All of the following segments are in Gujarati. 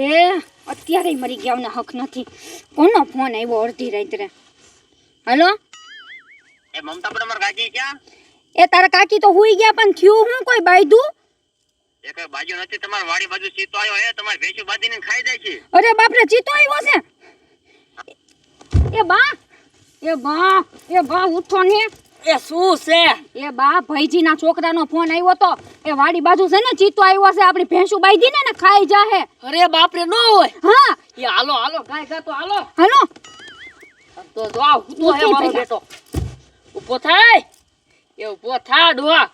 રે અત્યારે મરી ગયા હક નથી. કોનો ફોન આવ્યો અડધી રાત્રે હલો? એ મમતા પણ મારા કાકી ક્યાં? એ તારા કાકી તો હુઈ ગયા પણ થયું હું કોઈ બાયધું? એ કઈ બાજુ નથી તમાર વાડી બાજુ ચીતો આવ્યો હે તમારી ભેંસુ બાંધીને ખાઈ જાય છે. અરે બાપ રે ચીતો આવ્યો છે? એ બા એ બા એ બા ઉઠો ને. એ શું છે? એ બા ભાઈજીના છોકરાનો ફોન આવ્યો તો એ વાડી બાજુ છે ને ચીતો આવ્યો છે આપણી ભેંસુ બાંધી ને ને ખાઈ જાહે. અરે બાપરે નો હોય. હા. એ હાલો હાલો ગાય ગા હાલો. હાલો. તો જો આ તો હે મારો બેટો. ઊભો થાય? એ ઊભો થા ડોહા.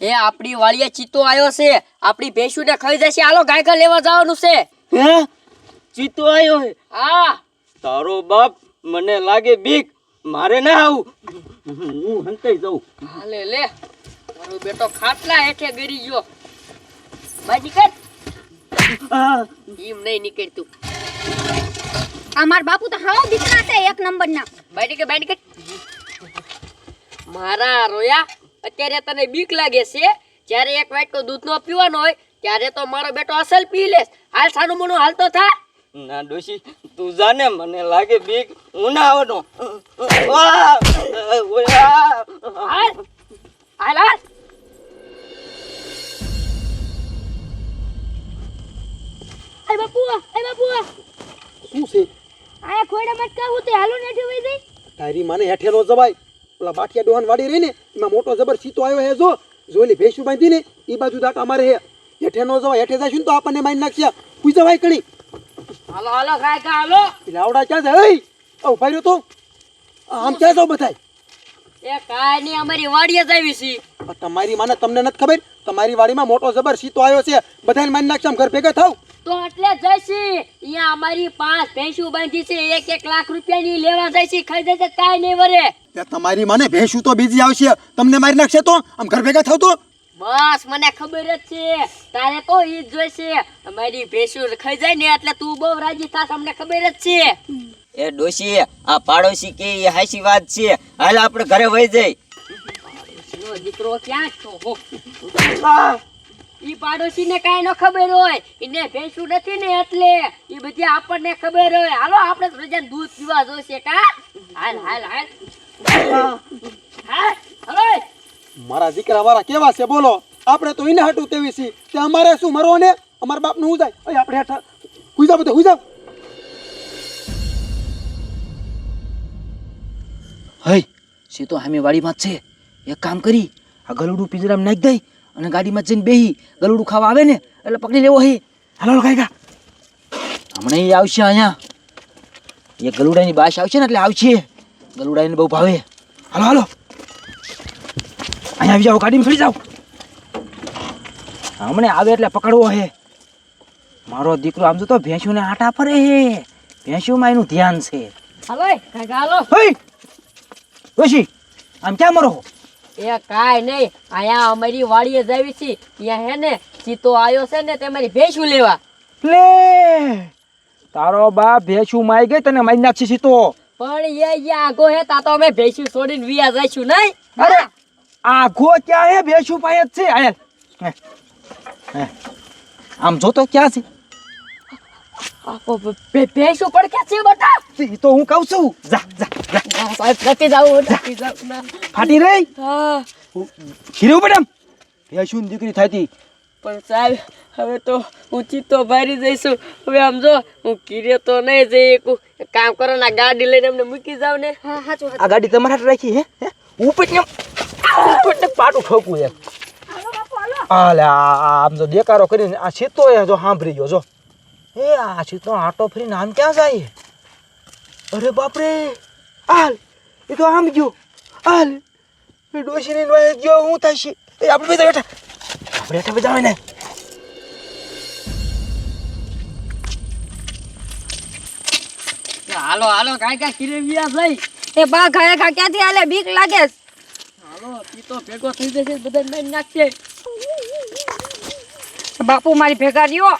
એ આપણી વાળીએ ચીતો આવ્યો છે. આપણી ભેંસું ને ખાઈ જશે. હાલો ગાય ગા લેવા જવાનું છે. હે? ચીતો આવ્યો હે હા. તારો બાપ મને લાગે બીક. મારે ના આવું. હું હંતાઈ જાઉં. હાલે લે. મારો બેટો ખાટલા હેઠે ગરી ગયો. બાજી કર. ઈમ નહીં નીકળતું. આ મારા બાપુ તો હાવ દીકરા છે એક નંબરના. બાઈટ કે બાઈટ કે મારા રોયા અત્યારે તને બીક લાગે છે. જ્યારે એક વાટકો દૂધનો પીવાનો હોય ત્યારે તો મારો બેટો અસલ પી લેસ હાલ સાનું મોનું હાલતો થા. ના ડોશી તું જાને મને લાગે બીક હું ના શું છે? આ ખોડા તે હાલો ને વઈ જઈ તારી માને હેઠે નો જવાય. પેલા બાઠિયા ડોહાન વાડી રહી ને એમાં મોટો જબર સીતો આવ્યો હે જો. જોલી ભેંસું બાંધી ને એ બાજુ દાટ અમારે હે હેઠે નો જવાય હેઠે જઈશું ને તો આપણને મારી નાખશે. પૂઈ ભાઈ કણી હાલો હાલો ગા હાલો. એટલે ક્યાં છે? રહ્યો તો. આમ ક્યાં બધાય? એ કાંઈ નહીં અમારી વાડીએ જ આવી છે તમારી માને તમને નથી ખબર? તમારી વાડીમાં મોટો જબર સીતો આવ્યો છે. બધાને મારી નાખશે ઘર ભેગા થાવ. તો એટલે જઈશી. અહીંયા અમારી પાંચ ભેંસું બાંધી છે. એક એક લાખ રૂપિયાની લેવા જઈશી. ખાઈ જશે કાંઈ નહીં વરે. તમારી માને ભેંસું તો બીજી આવશે. તમને મારી નાખશે તો? આમ ઘર ભેગા થાવ તો? બસ મને ખબર જ છે. તારે તો ઈ જ જોઈશે. મારી ભેંસું ખાઈ જાય ને એટલે તું બહુ રાજી થાસ અમને ખબર જ છે. એ ડોશી આ પાડોશી કે એ હાસી વાત છે. હાલ આપણે ઘરે વહી જઈ. દીકરો ક્યાં છો ઈ પાડોશી ને કાંઈ ન ખબર હોય. એને ભેંસું નથી ને એટલે ઈ બધી આપણને ખબર હોય. હાલો આપણે તો દૂધ પીવા જોઈશે કા? હાલ હાલ. હાલ હાલ. હાલો. મારા દીકરા વાળા કેવા છે બોલો? આપણે તો એને હાટું તેવી છીએ તે અમારે શું મરો ને? અમારા બાપનું હું જાય? અહીં આપણે હેઠા હુઈ જાવ બધે હુઈ જાવ હઈ સીતો હામી વાડીમાં જ છે. એક કામ કરી આ ગલુડું પિંજરામાં નાખી દઈ અને ગાડીમાં જઈને બેહી ગલુડું ખાવા આવે ને એટલે પકડી લેવો હે. હાલો કાંઈ હમણાં એ આવશે અહીંયા. એ ગલુડાની બાશ આવશે ને એટલે આવશે. ગલુડાને બહુ ભાવે. હાલો હાલો. અહીંયા આવી જાઓ ગાડીમાં ફરી જાઓ. હમણે આવે એટલે પકડવો હે. મારો દીકરો આમ તો ભેંસુને આટા ફરે હે. ભેંસુમાં એનું ધ્યાન છે. હાલો હાલો હઈ ડોશી આમ ક્યાં મરો એ કાંઈ નહીં અહીંયા અમારી વાડીએ જાવી છે ત્યાં હે ને ચીતો આવ્યો છે ને તે મારી ભેંસું લેવા. લે તારો બાપ ભેંસું માઈ ગઈ તને મારી નાખશે સીતો પણ એ આગો હે તા તો અમે ભેંસું છોડીને વિયા જઈશું નહીં. અરે આઘો ક્યાં હે? ભેંસું પાય જ છે. આયલ હે, હે. આમ જોતો ક્યાં છે? ભેંસું પણ ક્યાં છે બટા? તો હું કહું છું. જા જા સાહેબ નથી જાવું નથી જાવું ફાટી રહી? હા. ખીરું બેટા? ભેંસું દીકરી થતી પણ સાહેબ હવે તો હું તો ભરી જઈશું. હવે આમ જો હું કીરે તો નહીં જઈ શકું. કામ કરો ને ગાડી લઈને અમને મૂકી જાવ ને. હા આ ગાડી તમારા રાખી હે? હે? ઉપર ને ને પાટું ઠોકવું એમ આલે આમ જો દેકારો કરીને આ સીતો એ જો સાંભળી ગયો, જો. એ, આ સીતો આટો ફરી નામ ક્યાં જાય? અરે બાપરે, હાલ, એ તો આમ ગયો. હાલ, એ ડોશીને નોય ગયો, હું થશે એ, આપણે બધા બેઠા. આપણે બેઠા બધા ને. હાલો હાલો, કાંઈ કાંઈ કીરે વિયા એ બા ખાય ખા ક્યાંથી હાલે? બીક લાગે છે? હાલો ભેગો થઈ જશે બધા મારી નાખશે બાપુ મારી ભેગા રહ્યો.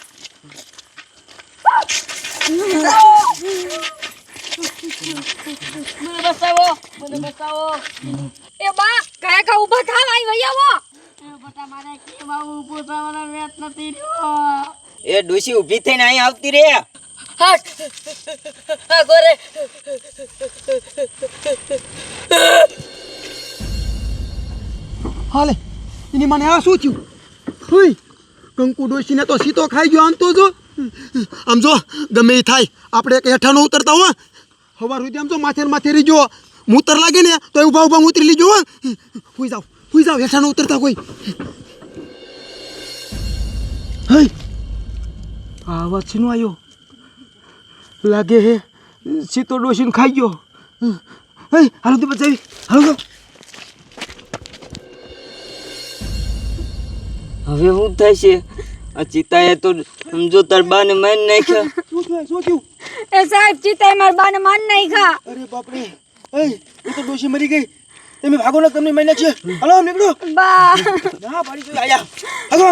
મને બસાવો મને બસાવો એ બા ઘાયા ઘા ઊભા બટા મારે કેવા ઊભું થવાના વેત નથી રહ્યો. એ ડોશી ઊભી થઈને અહીં આવતી રે. હા હા ગોરે. હાલે, એની મને આ શું થયું? હોય કંકુ ડોશીને તો સીતો ખાઈ ગયો આમ તો જો. આમ જો, ગમે એ થાય, આપણે એક હેઠાનો ઉતરતા હો હવાર સુધી આમ જો માથે માથે રીજો મૂતર લાગે ને તો ઊભા ઊભા ઉતરી લીજો, હો. હુઈ જાવ હુઈ જાવ હેઠાનો ઉતરતા કોઈ. હઈ. આ અવાજ શીનો આવ્યો લાગે હે, સીતો ડોશીને ખાઈ ગયો. હે હાલો તે બચાવી હાલો હવે શું થાય છે આ ચિતાએ તો સમજો તાર બાને મારી નાખ્યા. શું થયું? શું થયું? એ સાહેબ ચિતાએ મારા બાને માન નહીં ખા અરે બાપ રે એ તો ડોશી મરી ગઈ. તમે ભાગો ને તમને મહિના છે. હલો નીકળો. બા. ના પાડી તો આયા. ભાગો.